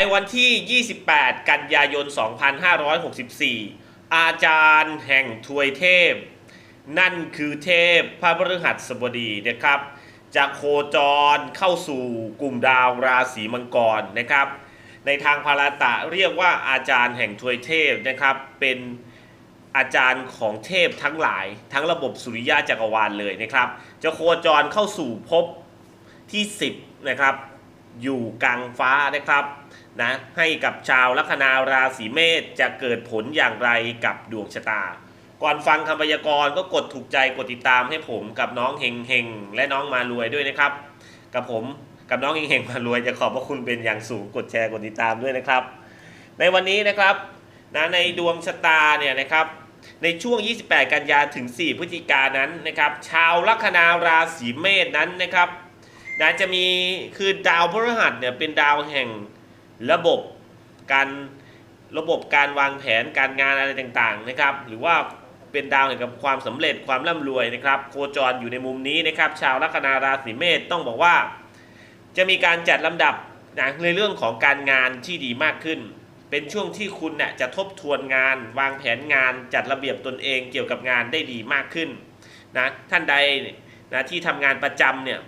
ในวันที่ 28 กันยายน 2564 อาจารย์แห่งทวยเทพ นั่นคือเทพพระพฤหัสบดีนะครับ จะโคจรเข้าสู่กลุ่มดาวราศีมังกรนะครับ ในทางพาราตะเรียกว่าอาจารย์แห่งทวยเทพนะครับ เป็นอาจารย์ของเทพทั้งหลาย ทั้งระบบสุริยะจักรวาลเลยนะครับ จะโคจรเข้าสู่ภพที่ 10 นะครับ อยู่กลางฟ้านะครับนะให้กับชาวลัคนาราศีเมษจะเกิดผลอย่างไรกับดวงชะตา ก่อนฟังคำพยากรณ์ก็กดถูกใจกดติดตามให้ผมกับน้องเฮงเฮงและน้องมารวยด้วยนะครับ กับผมกับน้องเฮงเฮงมารวยจะขอบพระคุณเป็นอย่างสูงกดแชร์กดติดตามด้วยนะครับ ในวันนี้นะครับนะในดวงชะตาเนี่ยนะครับในช่วง 28 กันยาถึง 4 พฤศจิกานั้นนะครับ ชาวลัคนาราศีเมษนั้นนะครับ นะจะมีคือดาวพฤหัสเนี่ยเป็นดาวแห่งระบบการระบบการวางแผนการงานอะไรต่างๆนะครับ หรือว่าเป็นดาวแห่งกับความสำเร็จความร่ำรวยนะครับ โคจรอยู่ในมุมนี้นะครับ ชาวลัคนาราศีเมษต้องบอกว่า จะมีการจัดลำดับนะในเรื่องของการงานที่ดีมากขึ้น เป็นช่วงที่คุณเนี่ยจะทบทวนงาน วางแผนงานจัดระเบียบตนเองเกี่ยวกับงานได้ดีมากขึ้นนะท่านใดนะที่ทำงานประจำเนี่ย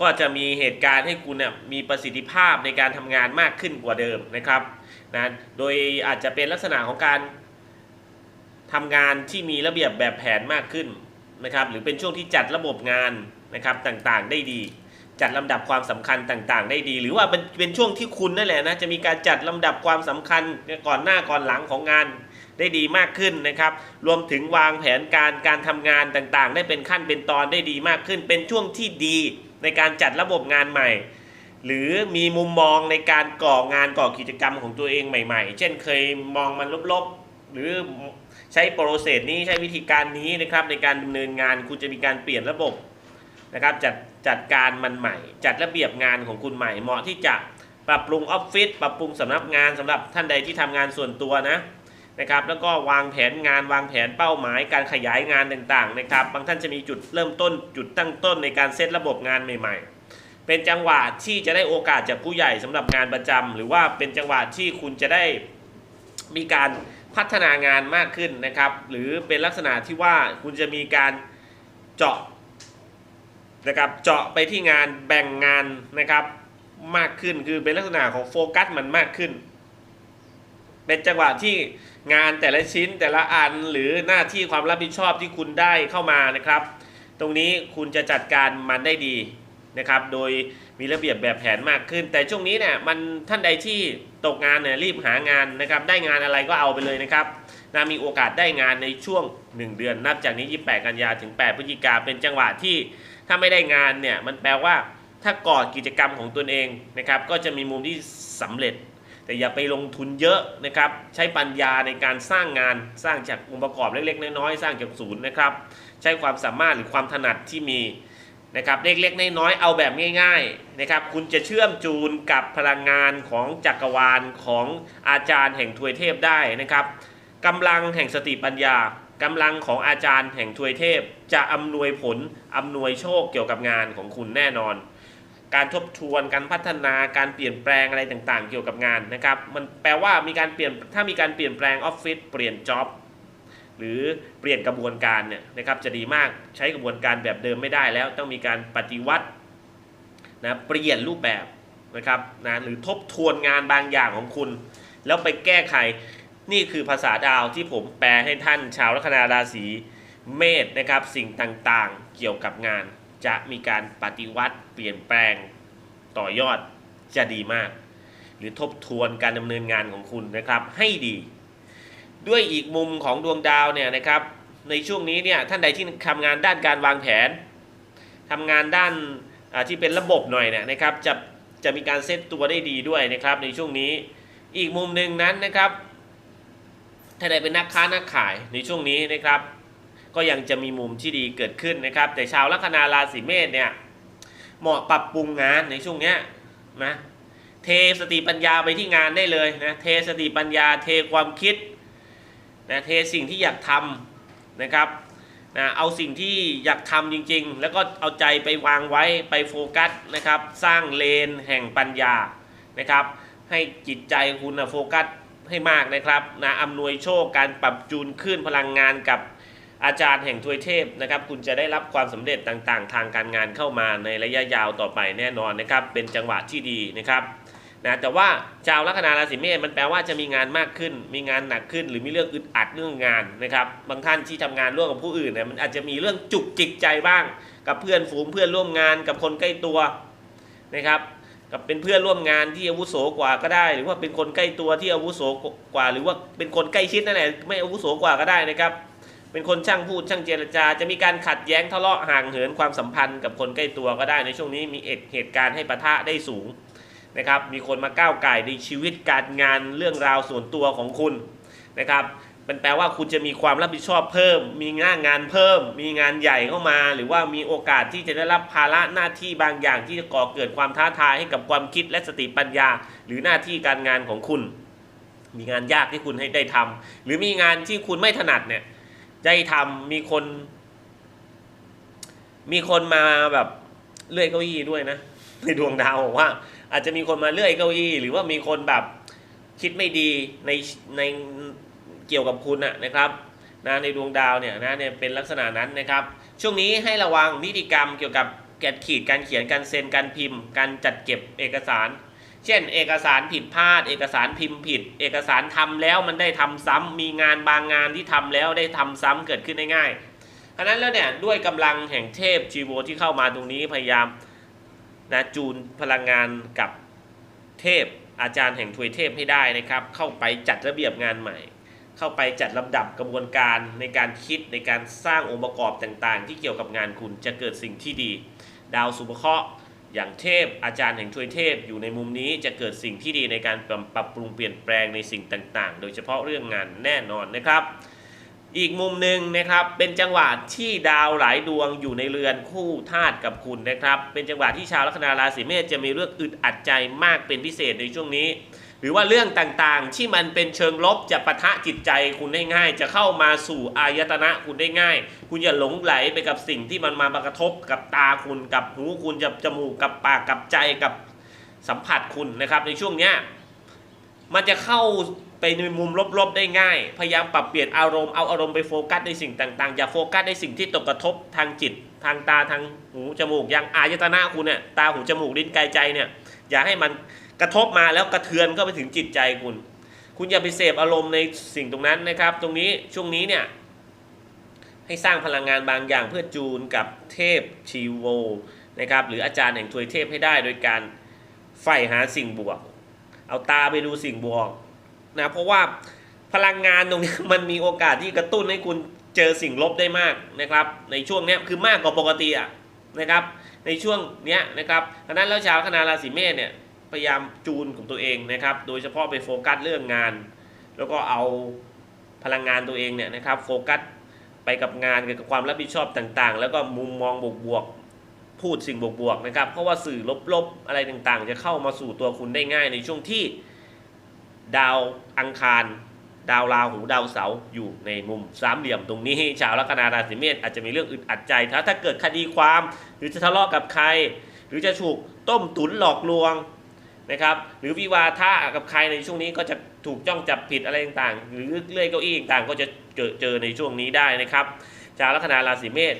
ก็จะมีเหตุการณ์ให้คุณเนี่ยมีประสิทธิภาพในการทำงานมากขึ้นกว่าเดิมนะครับนะโดยอาจจะเป็นลักษณะของการทำงานที่มีระเบียบแบบแผนมากขึ้นนะครับ หรือเป็นช่วงที่จัดระบบงานนะครับต่างๆได้ดี จัดลำดับความสำคัญต่างๆ ได้ดี หรือว่าเป็นเป็นช่วงที่คุณนั่นแหละนะจะมีการจัดลำดับความสำคัญก่อนหน้าก่อนหลังของงานได้ดีมากขึ้นนะครับ รวมถึงวางแผนการการทำงานต่างๆ ได้เป็นขั้นเป็นตอนได้ดีมากขึ้น เป็นช่วงที่ดี ในการจัดระบบงานใหม่ หรือมีมุมมองในการก่องานก่อกิจกรรมของตัวเองใหม่ๆ เช่นเคยมองมันลบๆ หรือใช้โปรเซสนี้ใช้วิธีการนี้นะครับ ในการดำเนินงานคุณจะมีการเปลี่ยนระบบนะครับจัดจัดการมันใหม่ จัดระเบียบงานของคุณใหม่ เหมาะที่จะปรับปรุงออฟฟิศปรับปรุงสำนักงานสำหรับท่านใดที่ทำงานส่วนตัวนะ นะครับแล้วก็วางแผนงานวางแผนเป้าหมายการขยายงานต่างๆนะครับบางท่านจะมีจุดเริ่มต้นจุดตั้งต้นในการเซตระบบงานใหม่ ๆ เป็นจังหวะที่จะได้โอกาสจากผู้ใหญ่สำหรับงานประจำหรือว่าเป็นจังหวะที่คุณจะได้มีการพัฒนางานมากขึ้นนะครับหรือเป็นลักษณะที่ว่าคุณจะมีการเจาะนะครับเจาะไปที่งานแบ่งงานนะครับมากขึ้นคือเป็นลักษณะของโฟกัสมันมากขึ้น เป็นจังหวะที่งานแต่ละชิ้นแต่ละอันหรือหน้าที่ความรับผิดชอบที่คุณได้เข้ามานะครับ ตรงนี้คุณจะจัดการมันได้ดีนะครับ โดยมีระเบียบแบบแผนมากขึ้น แต่ช่วงนี้เนี่ยมันท่านใดที่ตกงานเนี่ยรีบหางานนะครับ ได้งานอะไรก็เอาไปเลยนะครับนะมีโอกาสได้งานในช่วง 1 เดือน นับจากนี้ 28 กันยาถึง 8 พฤศจิกาเป็นจังหวะที่ถ้าไม่ได้งานเนี่ยมันแปลว่าถ้าก่อกิจกรรมของตนเองนะครับ ก็จะมีมุมที่สำเร็จ แต่อย่าไปลงทุนเยอะนะครับ ใช้ปัญญาในการสร้างงานสร้างจากองค์ประกอบเล็กๆ น้อยๆสร้างจากศูนย์นะครับ ใช้ความสามารถหรือความถนัดที่มีนะครับเล็กๆน้อยๆเอาแบบง่ายๆนะครับ คุณจะเชื่อมจูนกับพลังงานของจักรวาลของอาจารย์แห่งทวยเทพได้นะครับกำลังแห่งสติปัญญากำลังของอาจารย์แห่งทวยเทพ จะอำนวยผลอำนวยโชคเกี่ยวกับงานของคุณแน่นอน การทบทวนการพัฒนาการเปลี่ยนแปลงอะไรต่างๆ เกี่ยวกับงานนะครับ มันแปลว่ามีการเปลี่ยนถ้ามีการเปลี่ยนแปลงออฟฟิศเปลี่ยนจ็อบหรือเปลี่ยนกระบวนการเนี่ยนะครับจะดีมากใช้กระบวนการแบบเดิมไม่ได้แล้วต้องมีการปฏิวัตินะเปลี่ยนรูปแบบนะครับนะหรือทบทวนงานบางอย่างของคุณ แล้วไปแก้ไขนี่คือภาษาดาวที่ผมแปลให้ท่านชาวลัคนาราศีเมษนะครับสิ่งต่างๆ เกี่ยวกับงาน จะมีการปฏิวัติเปลี่ยนแปลงต่อยอดจะดีมาก หรือทบทวนการดำเนินงานของคุณนะครับให้ดี ด้วยอีกมุมของดวงดาวเนี่ยนะครับในช่วงนี้เนี่ยท่านใดที่ทำงานด้านการวางแผนทำงานด้านที่เป็นระบบหน่อยเนี่ยนะครับจะจะมีการเซตตัวได้ดีด้วยนะครับในช่วงนี้อีกมุมหนึ่งนั้นนะครับถ้าใดเป็นนักค้านักขายในช่วงนี้นะครับ ก็ยังจะมีมุมที่ดีเกิดขึ้นนะครับ แต่ชาวลัคนาราศีเมษเนี่ยเหมาะปรับปรุงงานในช่วงเนี้ยนะเทสติปัญญาไปที่งานได้เลยนะเทสติปัญญาเทความคิดนะเทสิ่งที่อยากทำนะครับนะเอาสิ่งที่อยากทำจริง ๆ แล้วก็เอาใจไปวางไว้ไปโฟกัสนะครับสร้างเลนแห่งปัญญานะครับ ให้จิตใจคุณนะโฟกัสให้มากนะครับนะอำนวยโชคการปรับจูนขึ้นพลังงานกับ อาจารย์แห่งทวยเทพนะครับคุณจะได้รับความสำเร็จต่างๆ ทางการงานเข้ามาในระยะยาวต่อไปแน่นอนนะครับ เป็นจังหวะที่ดีนะครับนะแต่ว่าชาวลัคนาราศีเมษมันแปลว่าจะมีงานมากขึ้น มีงานหนักขึ้น หรือมีเรื่องอึดอัดเรื่องงานนะครับ บางท่านที่ทำงานร่วมกับผู้อื่นเนี่ยมันอาจจะมีเรื่องจุกจิกใจบ้าง กับเพื่อนฝูงเพื่อนร่วมงานกับคนใกล้ตัวนะครับกับเป็นเพื่อนร่วมงานที่อาวุโสกว่าก็ได้ หรือว่าเป็นคนใกล้ตัวที่อาวุโสกว่า หรือว่าเป็นคนใกล้ชิดนั่นแหละไม่อาวุโสกว่าก็ได้นะครับ เป็นคนช่างพูดช่างเจรจา จะมีการขัดแย้งทะเลาะห่างเหินความสัมพันธ์กับคนใกล้ตัวก็ได้ในช่วงนี้มีเหตุการณ์ให้ปะทะได้สูงนะครับมีคนมาก้าวไก่ในชีวิตการงานเรื่องราวส่วนตัวของคุณนะครับมันแปลว่าคุณจะมีความรับผิดชอบเพิ่ม มีงานงานเพิ่ม มีงานใหญ่เข้ามา หรือว่ามีโอกาสที่จะได้รับภาระหน้าที่บางอย่างที่จะก่อเกิดความท้าทายให้กับความคิดและสติปัญญา หรือหน้าที่การงานของคุณ มีงานยากที่คุณให้ได้ทำหรือมีงานที่คุณไม่ถนัดเนี่ย ได้ทำมีคน มีคนมาแบบเลื่อยเก้าอี้ด้วยนะในดวงดาวบอกว่า อาจจะมีคนมาเลื่อยเก้าอี้ หรือว่ามีคนแบบคิดไม่ดีในในเกี่ยวกับคุณนะนะครับนะในดวงดาวเนี่ยนะเนี่ยเป็นลักษณะนั้นนะครับ ช่วงนี้ให้ระวังนิติกรรมเกี่ยวกับแกะขีดการเขียนการเซ็นการพิมพ์ การจัดเก็บเอกสาร เช่น เอกสารผิดพลาด เอกสารพิมพ์ผิด เอกสารทำแล้วมันได้ทำซ้ำมีงานบางงานที่ทำแล้วได้ทำซ้ำเกิดขึ้นได้ง่ายฉะนั้นแล้วเนี่ยด้วยกำลังแห่งเทพจีโวที่เข้ามาตรงนี้พยายามนะจูนพลังงานกับเทพอาจารย์แห่งทวยเทพให้ได้นะครับ เข้าไปจัดระเบียบงานใหม่ เข้าไปจัดลำดับกระบวนการในการคิดในการสร้างองค์ประกอบต่างๆ ที่เกี่ยวกับงานคุณจะเกิดสิ่งที่ดี ดาวสุภเคราะห์ อย่างเทพอาจารย์แห่งช่วยเทพอยู่ในมุมนี้จะเกิดสิ่งที่ดีในการปรับปรับปรุงเปลี่ยนแปลงในสิ่งต่างๆ โดยเฉพาะเรื่องงานแน่นอนนะครับ อีกมุมหนึ่งนะครับเป็นจังหวะที่ดาวหลายดวงอยู่ในเรือนคู่ธาตุกับคุณนะครับ เป็นจังหวะที่ชาวลัคนาราศีเมษจะมีเรื่องอึดอัดใจมากเป็นพิเศษในช่วงนี้ หรือว่าเรื่องต่างๆ ที่มันเป็นเชิงลบจะปะทะจิตใจคุณได้ง่าย จะเข้ามาสู่อายตนะคุณได้ง่าย คุณอย่าหลงไหลไปกับสิ่งที่มันมากระทบกับตาคุณกับหูคุณกับจมูกกับปากกับใจกับสัมผัสคุณนะครับ ในช่วงเนี้ยมันจะเข้าไปในมุมลบๆได้ง่าย พยายามปรับเปลี่ยนอารมณ์เอาอารมณ์ไปโฟกัสในสิ่งต่างๆ อย่าโฟกัสในสิ่งที่ตกกระทบทางจิต ทางตาทางหูจมูกอย่างอายตนะคุณเนี่ยตาหูจมูกลิ้นกายใจเนี่ยอย่าให้มัน กระทบมาแล้วกระเทือนเข้าไปถึงจิตใจคุณ คุณอย่าไปเสพอารมณ์ในสิ่งตรงนั้นนะครับ ตรงนี้ช่วงนี้เนี่ยให้สร้างพลังงานบางอย่างเพื่อจูนกับเทพชีโวนะครับหรืออาจารย์แห่งทวยเทพให้ได้โดยการใฝ่หาสิ่งบวก เอาตาไปดูสิ่งบวกนะเพราะว่าพลังงานตรงนี้มันมีโอกาสที่กระตุ้นให้คุณเจอสิ่งลบได้มากนะครับ ในช่วงนี้คือมากกว่าปกติอะนะครับ ในช่วงเนี้ยนะครับดังนั้นแล้วชาวคณะราศีเมษเนี่ย พยายามจูนของตัวเองนะครับ โดยเฉพาะไปโฟกัสเรื่องงาน แล้วก็เอาพลังงานตัวเองเนี่ยนะครับโฟกัสไปกับงานเกี่ยวกับความรับผิดชอบต่างๆ แล้วก็มุมมองบวกๆพูดสิ่งบวกๆนะครับ เพราะว่าสื่อลบๆอะไรต่างๆ จะเข้ามาสู่ตัวคุณได้ง่ายในช่วงที่ดาวอังคาร ดาวราหูดาวเสาร์อยู่ในมุมสามเหลี่ยมตรงนี้ชาวลัคนาราศีเมษอาจจะมีเรื่องอึดอัดใจ ถ้าถ้าเกิดคดีความ หรือจะทะเลาะกับใคร หรือจะถูกต้มตุ๋นหลอกลวง นะครับหรือวิวาทะกับใครในช่วงนี้ก็จะถูกจ้องจับผิดอะไรต่างๆ หรือเลื่อยเก้าอี้ต่างๆ ก็จะเจอเจอในช่วงนี้ได้นะครับชาวลัคนาราศีเมษ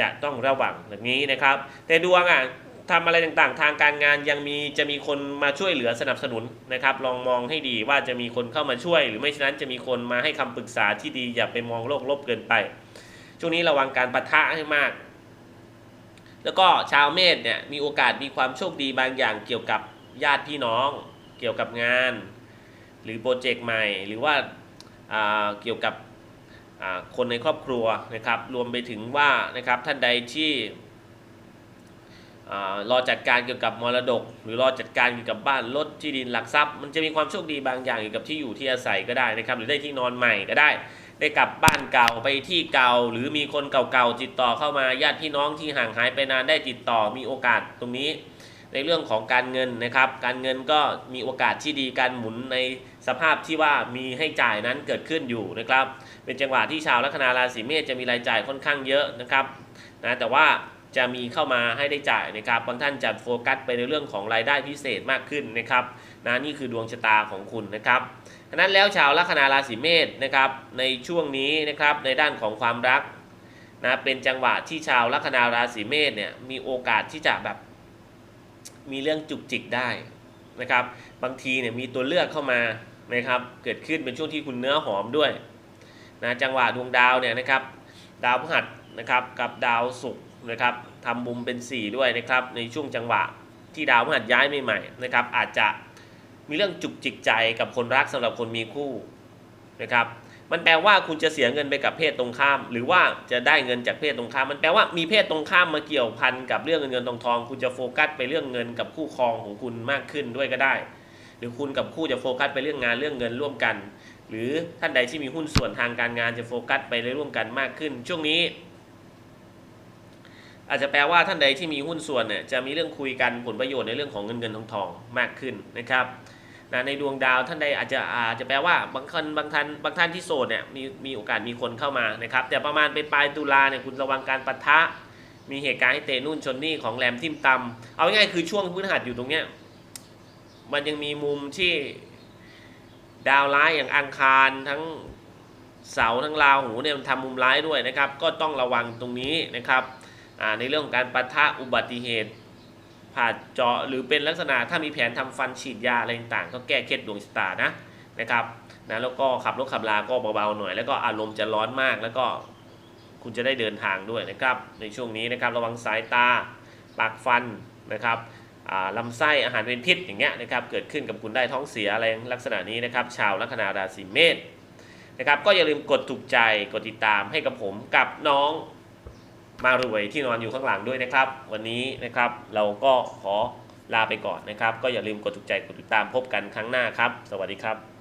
จะต้องระวังแบบนี้นะครับ แต่ดวงอะทำอะไรต่างๆ ทางการงานยังมีจะมีคนมาช่วยเหลือสนับสนุนนะครับ ลองมองให้ดีว่าจะมีคนเข้ามาช่วย หรือไม่ฉะนั้นจะมีคนมาให้คำปรึกษาที่ดีอย่าไปมองโลกลบเกินไป ช่วงนี้ระวังการปะทะให้มาก แล้วก็ชาวเมษเนี่ยมีโอกาสมีความโชคดีบางอย่างเกี่ยวกับ ญาติพี่น้องเกี่ยวกับงาน หรือโปรเจกต์ใหม่ หรือว่าาเกี่ยวกับคนในครอบครัวนะครับ รวมไปถึงว่านะครับท่านใดที่อ่ารอจัดการเกี่ยวกับมรดก หรือรอจัดการเกี่ยวกับบ้านรถที่ดินหลักทรัพย์ มันจะมีความโชคดีบางอย่างเกี่ยวกับที่อยู่ที่อาศัยก็ได้นะครับ หรือได้ที่นอนใหม่ก็ได้ ได้กลับบ้านเก่าไปที่เก่า หรือมีคนเก่าๆติดต่อเข้ามาญาติพี่น้องที่ห่างหายไปนานได้ติดต่อมีโอกาสตรงนี้ ในเรื่องของการเงินนะครับ การเงินก็มีโอกาสที่ดีการหมุนในสภาพที่ว่ามีให้จ่ายนั้นเกิดขึ้นอยู่นะครับ เป็นจังหวะที่ชาวลัคนาราศีเมษจะมีรายจ่ายค่อนข้างเยอะนะครับนะแต่ว่าจะมีเข้ามาให้ได้จ่ายนะครับบางท่านจะโฟกัสไปในเรื่องของรายได้พิเศษมากขึ้นนะครับนะนี่คือดวงชะตาของคุณนะครับฉะนั้นแล้วชาวลัคนาราศีเมษนะครับในช่วงนี้นะครับในด้านของความรักนะเป็นจังหวะที่ชาวลัคนาราศีเมษเนี่ยมีโอกาสที่จะแบบ มีเรื่องจุกจิกได้นะครับ บางทีเนี่ยมีตัวเลือกเข้ามานะครับ เกิดขึ้นเป็นช่วงที่คุณเนื้อหอมด้วยนะจังหวะดวงดาวเนี่ยนะครับ ดาวพฤหัสนะครับกับดาวศุกร์นะครับทำมุมเป็น 4 ด้วยนะครับ ในช่วงจังหวะที่ดาวพฤหัสย้ายใหม่ๆนะครับ อาจจะมีเรื่องจุกจิกใจกับคนรักสำหรับคนมีคู่นะครับ มันแปลว่าคุณจะเสียเงินไปกับเพศตรงข้าม หรือว่าจะได้เงินจากเพศตรงข้าม มันแปลว่ามีเพศตรงข้ามมาเกี่ยวพันกับเรื่องเงินเงินทองทอง คุณจะโฟกัสไปเรื่องเงินกับคู่ครองของคุณมากขึ้นด้วยก็ได้ หรือคุณกับคู่จะโฟกัสไปเรื่องงานเรื่องเงินร่วมกัน หรือท่านใดที่มีหุ้นส่วนทางการงานจะโฟกัสไปในร่วมกันมากขึ้น ช่วงนี้ อาจจะแปลว่าท่านใดที่มีหุ้นส่วนเนี่ยจะมีเรื่องคุยกันผลประโยชน์ในเรื่องของเงินเงินทองทองมากขึ้นนะครับ นะในดวงดาวท่านใดอาจจะอาจจะแปลว่าบางคนบางท่านบางท่านที่โสดเนี่ยมีมีโอกาสมีคนเข้ามานะครับแต่ประมาณไปปลายตุลาเนี่ยคุณระวังการปะทะ มีเหตุการณ์ให้เตะนู่นชนนี่ของแหลมทิมตำเอาง่ายคือช่วงพื้นหัดอยู่ตรงเนี้ยมันยังมีมุมที่ดาวร้ายอย่างอังคารทั้งเสาทั้งราหูเนี่ยมันทำมุมร้ายด้วยนะครับ ก็ต้องระวังตรงนี้นะครับในเรื่องของการปะทะอุบัติเหตุ ผ่าเจาะหรือเป็นลักษณะถ้ามีแผนทำฟันฉีดยาอะไรต่างๆ ก็แก้เคล็ดดวงชะตานะนะครับนะแล้วก็ขับรถขับลาก็เบาๆหน่อย แล้วก็อารมณ์จะร้อนมากแล้วก็คุณจะได้เดินทางด้วยนะครับ ในช่วงนี้นะครับระวังสายตาปากฟันนะครับอ่าลำไส้อาหารเป็นพิษอย่างเงี้ยนะครับเกิดขึ้นกับคุณได้ท้องเสียอะไรลักษณะนี้นะครับ ชาวลัคนาราศีเมษนะครับก็อย่าลืมกดถูกใจกดติดตามให้กับผมกับน้อง มารวยที่นอนอยู่ข้างหลังด้วยนะครับ วันนี้นะครับเราก็ขอลาไปก่อนนะครับ ก็อย่าลืมกดถูกใจกดติดตามพบกันครั้งหน้าครับ สวัสดีครับ